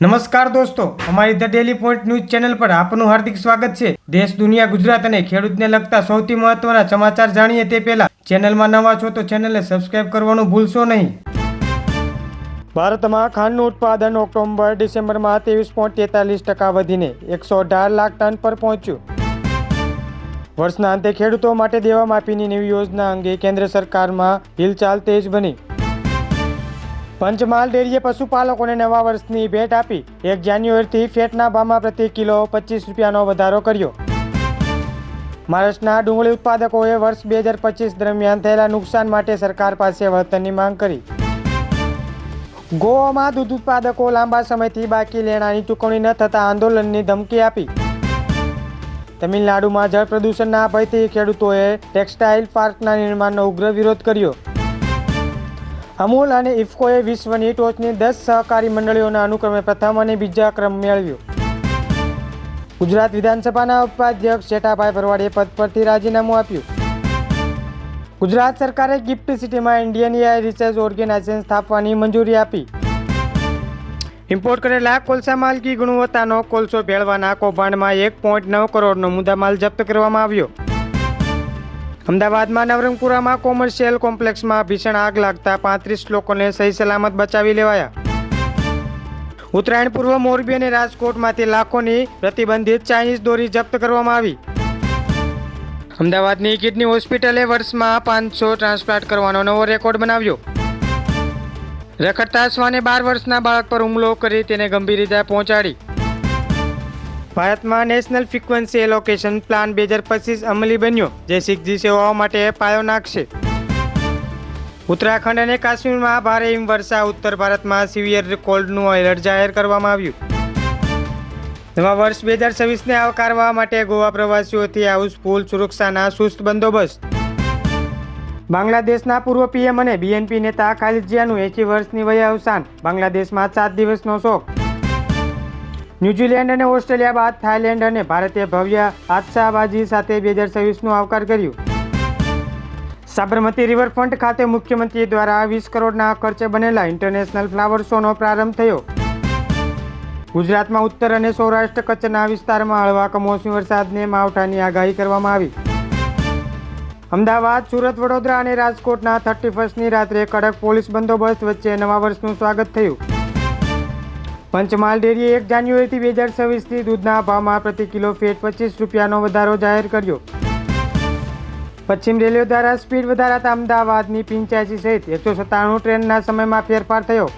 નમસ્કાર દોસ્તો, અમારી the daily point news channel પર આપનું હાર્દિક સ્વાગત છે. દેશ, દુનિયા, ગુજરાત અને ખેડૂતને લગતા સૌથી મહત્વના સમાચાર જાણીએ તે પહેલા ચેનલમાં નવા છો તો ચેનલને સબસ્ક્રાઇબ કરવાનું ભૂલશો નહીં. ભારતમાં ખાંડનું ઉત્પાદન ઓક્ટોબર, ડિસેમ્બરમાં ત્રેવીસ પોઈન્ટ તેતાલીસ ટકા વધીને એકસો અઢાર લાખ ટન પર પહોંચ્યું. વર્ષના અંતે ખેડૂતો માટે દેવા માફીની નવી યોજના અંગે કેન્દ્ર સરકારમાં હિલચાલ તેજ બની. પંચમહાલ ડેરીએ પશુપાલકોને નવા વર્ષની ભેટ આપી એક જાન્યુઆરીથી ફેટના ભાવમાં પ્રતિ કિલો પચીસ રૂપિયાનો વધારો કર્યો. મહારાષ્ટ્રના ડુંગળી ઉત્પાદકોએ વર્ષ બે હજાર પચીસ દરમિયાન થયેલા નુકસાન માટે સરકાર પાસે વળતરની માંગ કરી. ગોવામાં દૂધ ઉત્પાદકો લાંબા સમયથી બાકી લેણાની ચૂકવણી ન થતા આંદોલનની ધમકી આપી. તમિલનાડુમાં જળ પ્રદૂષણના ભયથી ખેડૂતોએ ટેક્સટાઇલ પાર્કના નિર્માણનો ઉગ્ર વિરોધ કર્યો. અમૂલ અને ઇફકોએ વિશ્વની ટોચની દસ સહકારી મંડળીઓના અનુક્રમે પ્રથમ અને બીજા ક્રમ મેળવ્યો. ગુજરાત વિધાનસભાના ઉપાધ્યક્ષ જેઠાભાઈ ભરવાડીએ પદ પરથી રાજીનામું આપ્યું. ગુજરાત સરકારે ગિફ્ટ સિટીમાં ઇન્ડિયન એઆઈ રિસર્ચ ઓર્ગેનાઇઝેશન સ્થાપવાની મંજૂરી આપી. ઇમ્પોર્ટ કરેલા કોલસા માલકી ગુણવત્તાનો કોલસો ભેળવાના કૌભાંડમાં એક પોઈન્ટ નવ કરોડનો મુદ્દામાલ જપ્ત કરવામાં આવ્યો. અમદાવાદમાં નવરંગપુરામાં કોમર્શિયલ કોમ્પ્લેક્સમાં ભીષણ આગ લાગતા પાંત્રીસ લોકોને સહી સલામત બચાવી લેવાયા. ઉત્તરાયણ પૂર્વ મોરબી અને રાજકોટમાંથી લાખોની પ્રતિબંધિત ચાઇનીઝ દોરી જપ્ત કરવામાં આવી. અમદાવાદની કિડની હોસ્પિટલે વર્ષમાં પાંચસો ટ્રાન્સપ્લાન્ટ કરવાનો નવો રેકોર્ડ બનાવ્યો. રખડતા શ્વાને બાર વર્ષના બાળક પર હુમલો કરી તેને ગંભીર રીતે પહોંચાડી. ભારતમાં નેશનલ ફ્રીક્વન્સી એલોકેશન પ્લાન બે હજાર પચીસ અમલી બન્યો, જે સિક્સજી સેવાઓ માટે પાયો નાખશે. ઉત્તરાખંડ અને કાશ્મીરમાં ભારે હિમવર્ષા, ઉત્તર ભારતમાં સિવિયર કોલ્ડનું એલર્ટ જાહેર કરવામાં આવ્યું. નવા વર્ષ બે હજાર છવ્વીસને આવકારવા માટે ગોવા પ્રવાસીઓથી હાઉસફુલ સુરક્ષાના સુસ્ત બંદોબસ્ત. બાંગ્લાદેશના પૂર્વ પીએમ અને બીએનપી નેતા ખાલિદ જિયાનું એસી વર્ષની વયે અવસાન. બાંગ્લાદેશમાં સાત દિવસનો શોક. ન્યૂઝીલેન્ડ અને ઓસ્ટ્રેલિયા બાદ થાઇલેન્ડ અને ભારતે ભવ્ય હાદસાબાજી સાથે બે હજાર છવ્વીસનો આવકાર કર્યું. સાબરમતી રિવરફ્રન્ટ ખાતે મુખ્યમંત્રી દ્વારા વીસ કરોડના ખર્ચે બનેલા ઇન્ટરનેશનલ ફ્લાવર શોનો પ્રારંભ થયો. ગુજરાતમાં ઉત્તર અને સૌરાષ્ટ્ર કચ્છના વિસ્તારમાં હળવા કમોસમી વરસાદને માવઠાની આગાહી કરવામાં આવી. અમદાવાદ, સુરત, વડોદરા અને રાજકોટના થર્ટી ફર્સ્ટની રાત્રે કડક પોલીસ બંદોબસ્ત વચ્ચે નવા વર્ષનું સ્વાગત થયું. પંચમહાલ ડેરીએ એક જાન્યુઆરીથી બે હજાર છવ્વીસથી દૂધના ભાવમાં પ્રતિ કિલો ફેટ પચીસ રૂપિયાનો વધારો જાહેર કર્યો. પશ્ચિમ રેલવે દ્વારા સ્પીડ વધારાતા અમદાવાદની પંચ્યાસી સહિત એકસો સત્તાણું ટ્રેનના સમયમાં ફેરફાર થયો.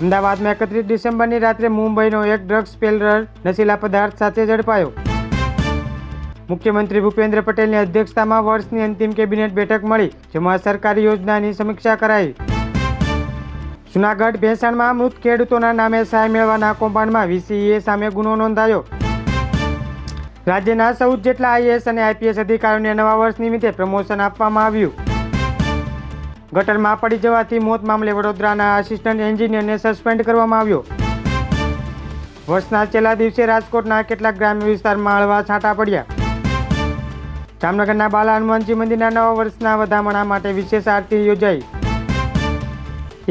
અમદાવાદમાં એકત્રીસ ડિસેમ્બરની રાત્રે મુંબઈનો એક ડ્રગ્સ પેલર નશીલા પદાર્થ સાથે ઝડપાયો. મુખ્યમંત્રી ભૂપેન્દ્ર પટેલની અધ્યક્ષતામાં વર્ષની અંતિમ કેબિનેટ બેઠક મળી, જેમાં સરકારી યોજનાની સમીક્ષા કરાઈ. જુનાગઢ ભેસાણમાં મૃત ખેડૂતોના નામે સહાય મેળવવાના કૌભાંડમાં વીસીએ સામે ગુનો નોંધાયો. રાજ્યના ચૌદ જેટલા આઈએએસ અને આઈપીએસ અધિકારીઓને નવા વર્ષ નિમિત્તે પ્રમોશન આપવામાં આવ્યું. ગટરમાં પડી જવાથી મોત મામલે વડોદરાના આસિસ્ટન્ટ એન્જિનિયરને સસ્પેન્ડ કરવામાં આવ્યો. વર્ષના છેલ્લા દિવસે રાજકોટના કેટલાક ગ્રામ્ય વિસ્તારમાં હળવા છાંટા પડ્યા. જામનગરના બાલા હનુમાનજી મંદિરના નવા વર્ષના વધામણા માટે વિશેષ આરતી યોજાઈ.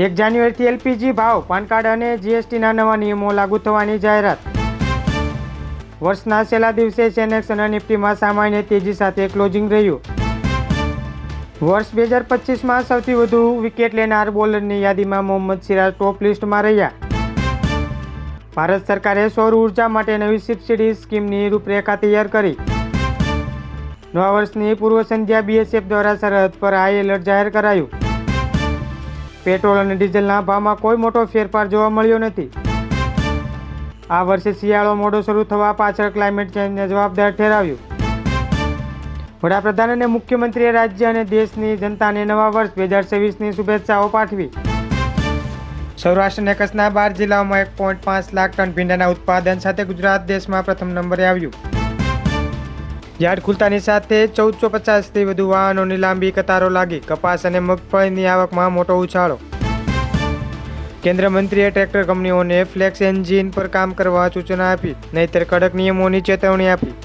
એક જાન્યુઆરીથી એલપીજી ભાવ, પાન કાર્ડ અને જીએસટીના નવા નિયમો લાગુ થવાની જાહેરાત. વર્ષના છેલ્લા દિવસે સેનેક્સ અને નિફ્ટીમાં સામાન્ય તેજી સાથે ક્લોઝિંગ રહ્યું. વર્ષ બે હજાર પચીસમાં સૌથી વધુ વિકેટ લેનાર બોલરની યાદીમાં મોહમ્મદ સિરાજ ટોપ લિસ્ટમાં રહ્યા. ભારત સરકારે સૌર ઊર્જા માટે નવી સબસિડી સ્કીમની રૂપરેખા તૈયાર કરી. નવા વર્ષની પૂર્વ સંધ્યા બીએસએફ દ્વારા સરહદ પર હાઈ એલર્ટ જાહેર કરાયું. પેટ્રોલ અને ડીઝલના ભાવમાં કોઈ મોટો ફેરફાર જોવા મળ્યો નથી. આ વર્ષે શિયાળો મોડો શરૂ થવા પાછળ ક્લાઇમેટ ચેન્જને જવાબદાર ઠેરાવ્યું. વડાપ્રધાન અને મુખ્યમંત્રીએ રાજ્ય અને દેશની જનતાને નવા વર્ષ બે હજાર છવ્વીસની શુભેચ્છાઓ પાઠવી. સૌરાષ્ટ્ર અને કચ્છના બાર જિલ્લાઓમાં એક પોઈન્ટ પાંચ લાખ ટન ભીંડાના ઉત્પાદન સાથે ગુજરાત દેશમાં પ્રથમ નંબરે આવ્યું. યાર્ડ ખુલતાની સાથે ચૌદસો પચાસથી વધુ વાહનોની લાંબી કતારો લાગી. કપાસ અને મગફળીની આવકમાં મોટો ઉછાળો. કેન્દ્ર મંત્રીએ ટ્રેક્ટર કંપનીઓને ફ્લેક્સ એન્જિન પર કામ કરવા સૂચના આપી, નહીતર કડક નિયમોની ચેતવણી આપી.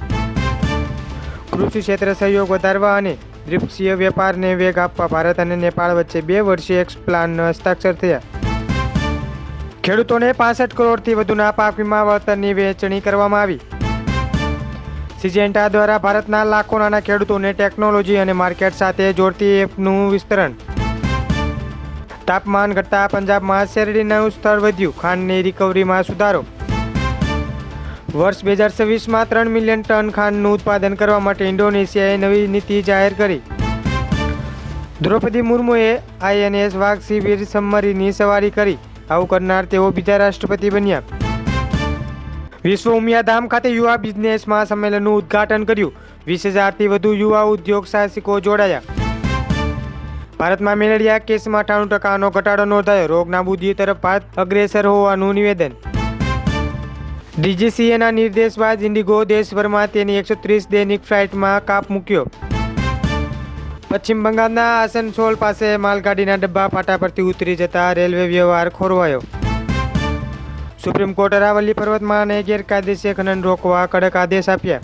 કૃષિ ક્ષેત્ર સહયોગ વધારવા અને દ્વિપક્ષીય વેપારને વેગ આપવા ભારત અને નેપાળ વચ્ચે બે વર્ષીય એક્સ પ્લાન હસ્તાક્ષર થયા. ખેડૂતોને પાસઠ કરોડથી વધુના પાક વીમા વળતરની વહેંચણી કરવામાં આવી. સિજેન્ટા દ્વારા ભારતના લાખો નાના ખેડૂતોને ટેકનોલોજી અને માર્કેટ સાથે જોડતી એપનું વિસ્તરણ. તાપમાન ઘટતા પંજાબમાં શેરડીનું સ્તર વધ્યું, ખાંડની રિકવરીમાં સુધારો. વર્ષ બે હજાર છવ્વીસમાં ત્રણ મિલિયન ટન ખાંડનું ઉત્પાદન કરવા માટે ઇન્ડોનેશિયાએ નવી નીતિ જાહેર કરી. દ્રૌપદી મુર્મુએ આઈએનએસ વાઘ શિબિર સબમરીનની સવારી કરી. આવું કરનાર તેઓ બીજા રાષ્ટ્રપતિ બન્યા. વિશ્વ ઉમિયાધામ ખાતે યુવા બિઝનેસમાં સંમેલનનું ઉદ્ઘાટન કર્યું. વીસ હજારથી વધુ યુવા ઉદ્યોગ સાહસિકો જોડાયા. ભારતમાં મેલેરિયા કેસમાં અઠાણું ટકાનો ઘટાડો નોંધાયો. રોગ નાબૂદી તરફ ભારત અગ્રેસર હોવાનું નિવેદન. ડીજીસીએના નિર્દેશ બાદ ઇન્ડિગો દેશભરમાં તેની એકસો ત્રીસ દૈનિક ફ્લાઇટમાં કાપ મૂક્યો. પશ્ચિમ બંગાળના આસનસોલ પાસે માલગાડીના ડબ્બા ફાટા પરથી ઉતરી જતા રેલવે વ્યવહાર ખોરવાયો. સુપ્રીમ કોર્ટે અરાવલી પર્વતમાળાને ગેરકાયદેસર ખનન રોકવા કડક આદેશ આપ્યા.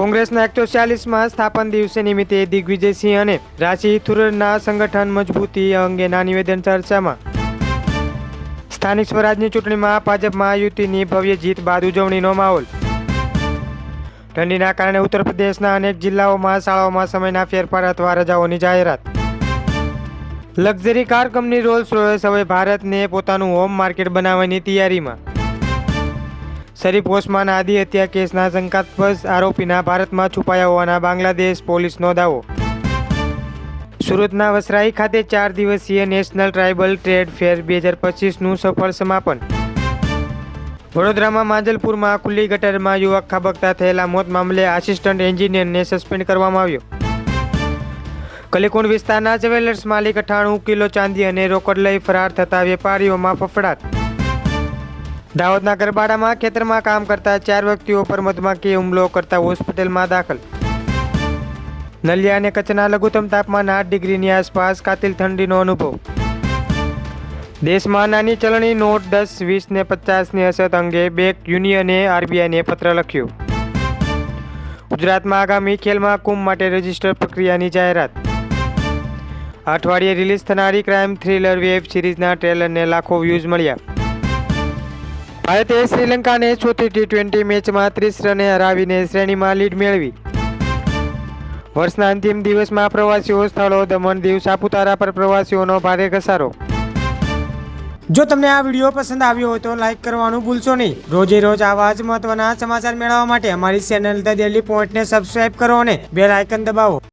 કોંગ્રેસના એકસો ચાલીસમાં સ્થાપન દિવસે નિમિત્તે દિગ્વિજયસિંહ અને રાશિ થુરરના સંગઠન મજબૂતી અંગેના નિવેદન ચર્ચામાં. સ્થાનિક સ્વરાજની ચૂંટણીમાં ભાજપમાં યુતિની ભવ્ય જીત બાદ ઉજવણીનો માહોલ. ઠંડીના કારણે ઉત્તર પ્રદેશના અનેક જિલ્લાઓમાં શાળાઓમાં સમયના ફેરફાર અથવા રજાઓની જાહેરાત. Luxury car company Rolls Royce હવે ભારતને પોતાનું હોમ માર્કેટ બનાવવાની તૈયારીમાં. શરીફ ઓસમાન આદિ હત્યા કેસના શંકાસ્પદ આરોપીના ભારતમાં છુપાયા હોવાના બાંગ્લાદેશ પોલીસનો દાવો. સુરતના વસરાઈ ખાતે ચાર દિવસીય નેશનલ ટ્રાઇબલ ટ્રેડ ફેર બે હજાર પચીસનું સફળ સમાપન. વડોદરામાં માંજલપુરમાં ખુલ્લી ગટરમાં યુવક ખાબકતા થયેલા મોત મામલે આસિસ્ટન્ટ એન્જિનિયરને સસ્પેન્ડ કરવામાં આવ્યો. કલીકુંડ વિસ્તારના જ્વેલર્સ માલિક અઠાણું કિલો ચાંદી અને રોકડ લઈ ફરાર થતા વેપારીઓમાં ફફડાટ. દાહોદના ગરબાડામાં ખેતરમાં કામ કરતા ચાર વ્યક્તિઓ પર મધમાખી હુમલો કરતા હોસ્પિટલમાં દાખલ. નલિયા અને કચ્છના લઘુત્તમ તાપમાન આઠ ડિગ્રીની આસપાસ કાતિલ ઠંડીનો અનુભવ. દેશમાં નાની ચલણી નોટ દસ, વીસ ને પચાસની અસર અંગે બેંક યુનિયને આરબીઆઈને પત્ર લખ્યો. ગુજરાતમાં આગામી ખેલમાં કુંભ માટે રજિસ્ટર પ્રક્રિયાની જાહેરાત. અઠવાડિયે રિલીઝ થનારી ક્રાઇમ થ્રિલર વેબ સિરીઝના ટ્રેલરને લાખો વ્યૂઝ મળ્યા. ભારતે શ્રીલંકાને ચોથી ટી ટ્વેન્ટી મેચમાં ત્રીસ રને હરાવીને શ્રેણીમાં લીડ મેળવી. વર્ષના અંતિમ દિવસમાં પ્રવાસીઓ સ્થળો દમણ દીવ સાપુતારા પર પ્રવાસીઓનો ભારે ઘસારો. જો તમને આ વીડિયો પસંદ આવ્યો હોય તો લાઇક કરવાનું ભૂલશો નહીં. રોજે રોજ આવા જ મહત્વના સમાચાર મેળવવા માટે અમારી ચેનલ ધ ડેલી પોઈન્ટને સબસ્ક્રાઇબ કરો અને બેલ આઇકન દબાવો.